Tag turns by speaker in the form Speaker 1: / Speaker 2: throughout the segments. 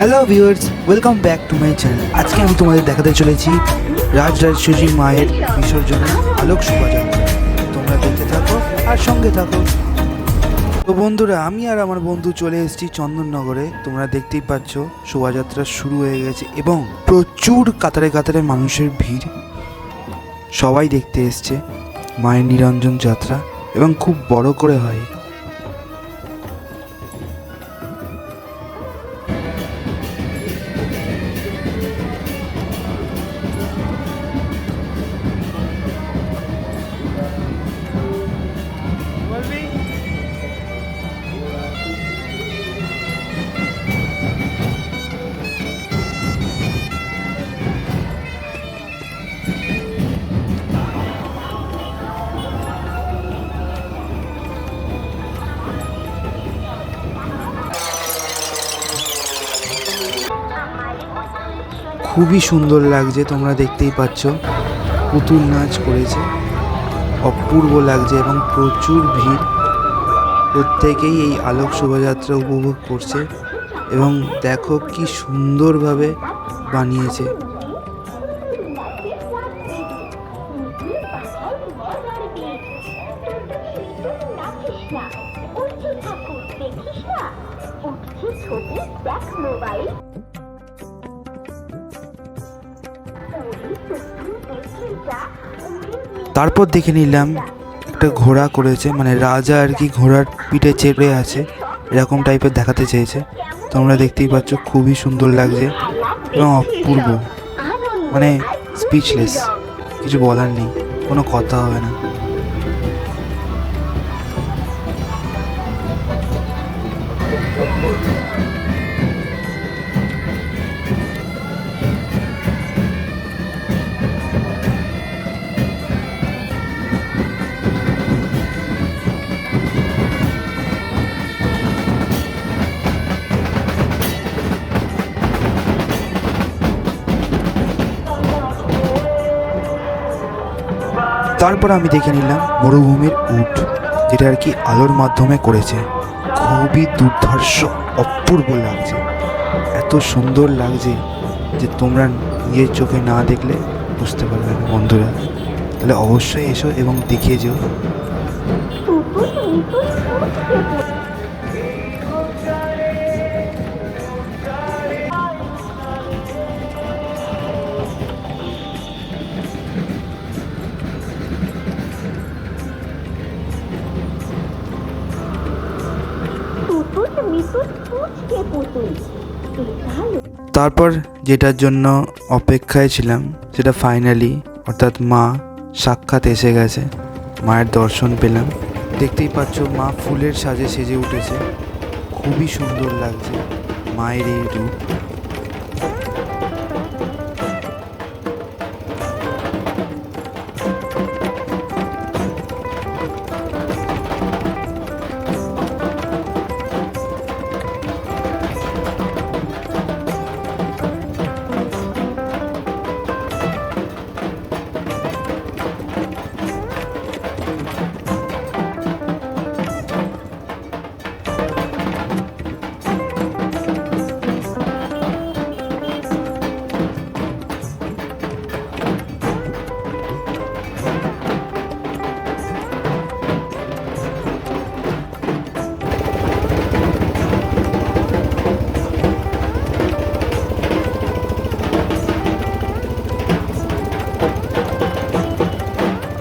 Speaker 1: Hello viewers welcome back to my channel আজকে আমি তোমাদের দেখাতে চলেছি রাজরাজেশ্বরী মায়ের বিসর্জনের আলোক শোভাযাত্রা তোমরা দেখতে থাকো আর সঙ্গে থাকো। তো বন্ধুরা, আমি আর আমার বন্ধু চলে এসেছি চন্দননগরে। তোমরা দেখতেই পাচ্ছ, শোভাযাত্রা শুরু হয়ে গেছে এবং প্রচুর কাতারে কাতারে মানুষের ভিড়। সবাই দেখতে এসছে মায়ের নিরঞ্জন যাত্রা এবং খুব বড় করে হয় খুবই সুন্দর লাগছে, তোমরা দেখতেই পাচ্ছ। পুতুল নাচ করেছে, অপূর্ব লাগছে এবং প্রচুর ভিড়। প্রত্যেকেই এই আলোক শোভাযাত্রা উপভোগ করছে এবং দেখো কি সুন্দরভাবে বানিয়েছে।
Speaker 2: মোবাইল।
Speaker 1: তারপর দেখে নিলাম একটা ঘোড়া করেছে মানে রাজা আর কি ঘোড়ার পিঠে চেপে আছে, এরকম টাইপের দেখাতে চেয়েছে। তোমরা দেখতেই পাচ্ছ খুবই সুন্দর লাগছে এবং অপূর্ব। মানে স্পিচলেস কিছু বলার নেই, কোনো কথা হবে না। তারপর আমি দেখে নিলাম মরুভূমির উঠ যেটা আর কি আলোর মাধ্যমে করেছে। খুবই দুর্ধর্ষ, অপূর্ব লাগছে। এত সুন্দর লাগছে যে তোমরা নিজের চোখে না দেখলে বুঝতে পারবে না বন্ধুরা। তাহলে অবশ্যই এসো এবং দেখিয়ে যেও। তারপর যেটার জন্য অপেক্ষায় ছিলাম, সেটা ফাইনালি অর্থাৎ মা সাক্ষাৎ এসে গেছে। মায়ের দর্শন পেলাম। দেখতেই পাচ্ছ, মা ফুলের সাজে সেজে উঠেছে। খুবই সুন্দর লাগছে মায়ের এই রূপ।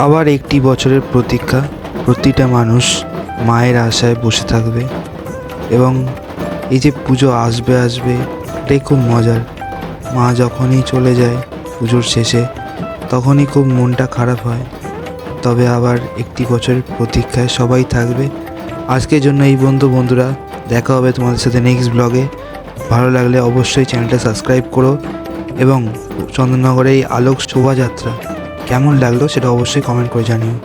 Speaker 1: আবার একটি বছরের প্রতীক্ষা, প্রতিটা মানুষ মায়ের আশায় বসে থাকবে এবং এই যে পুজো আসবে আসবে, এটাই খুব মজার। মা যখনই চলে যায় পুজোর শেষে, তখনই খুব মনটা খারাপ হয়। তবে আবার একটি বছরের প্রতীক্ষায় সবাই থাকবে। আজকের জন্য এই বন্ধু বন্ধুরা, দেখা হবে তোমাদের সাথে নেক্সট ব্লগে ভালো লাগলে অবশ্যই চ্যানেলটা সাবস্ক্রাইব করো এবং চন্দননগরে এই আলোক শোভাযাত্রা। কেমন লাগল সেটা অবশ্যই কমেন্ট করে জানিও।